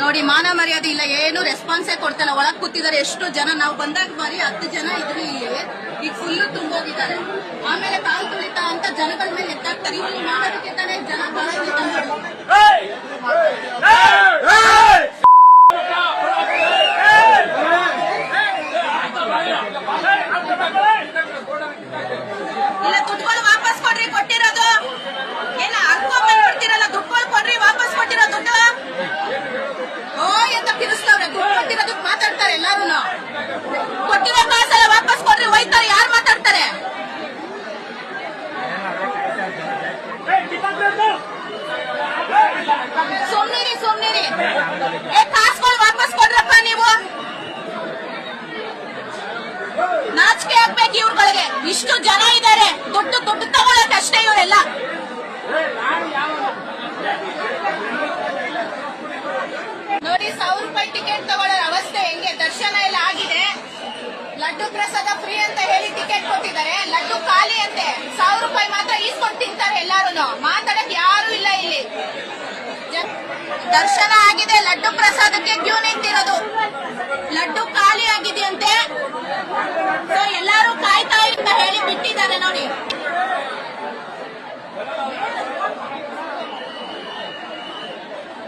ನೋಡಿ ಮಾನ ಮರ್ಯಾದೆ ಇಲ್ಲ ಏನು ರೆಸ್ಪಾನ್ಸೇ ಕೊಡ್ತಲ್ಲ ಒಳಗ್ ಕೂತಿದ್ದಾರೆ ಎಷ್ಟು ಜನ ನಾವು ಬಂದಾಗ ಬರೀ ಹತ್ತು ಜನ ಇದ್ರು ಇಲ್ಲಿ ಈಗ ಫುಲ್ಲು ತುಂಬೋಗಿದ್ದಾರೆ ಆಮೇಲೆ ಕಾಲು ತುಳಿತಾ ಅಂತ ಜನಗಳ ಮೇಲೆ ಎತ್ತಾಕ್ತಾರೆ ಇವ್ರು ಮಾಡೋದಕ್ಕೆ ಜನ ಬರೋದಿಲ್ಲ ವಾಪಸ್ ಕೊಡ್ರಪ್ಪ ನೀವು. ನಾಚಿಕೆ ಆಗ್ಬೇಕು ಇವ್ರುಗಳಿಗೆ. ಇಷ್ಟು ಜನ ಇದ್ದಾರೆ ದುಡ್ಡು ದುಡ್ಡು ತಗೊಳಕ್ ಅಷ್ಟೇ ಇವರೆಲ್ಲ. ನೋಡಿ, ಸಾವಿರ ರೂಪಾಯಿ ಟಿಕೆಟ್ ತಗೊಳ್ಳೋ ಅವಸ್ಥೆ ಹೆಂಗೆ? ದರ್ಶನ ಎಲ್ಲ ಆಗಿದೆ. ಲಡ್ಡು ಪ್ರಸಾದ ಫ್ರೀ ಅಂತ ಹೇಳಿ ಟಿಕೆಟ್ ಕೊಟ್ಟಿದ್ದಾರೆ. ಲಡ್ಡು ಖಾಲಿ ಅಂತೆ. ಸಾವಿರ ರೂಪಾಯಿ ಮಾತ್ರ ಈಸ್ಕೊಂಡು ತಿಂತಾರೆ ಎಲ್ಲಾರು ಮಾತಾಡಕ್ ಯಾರು ಇಲ್ಲ ಇಲ್ಲಿ ಜ- ದರ್ಶನ ಆಗಿದೆ. ಲಡ್ಡು ಪ್ರಸಾದಕ್ಕೆ ಕ್ಯೂ ನಿಂತಿರೋದು. ಲಡ್ಡು ಖಾಲಿ ಆಗಿದೆಯಂತೆ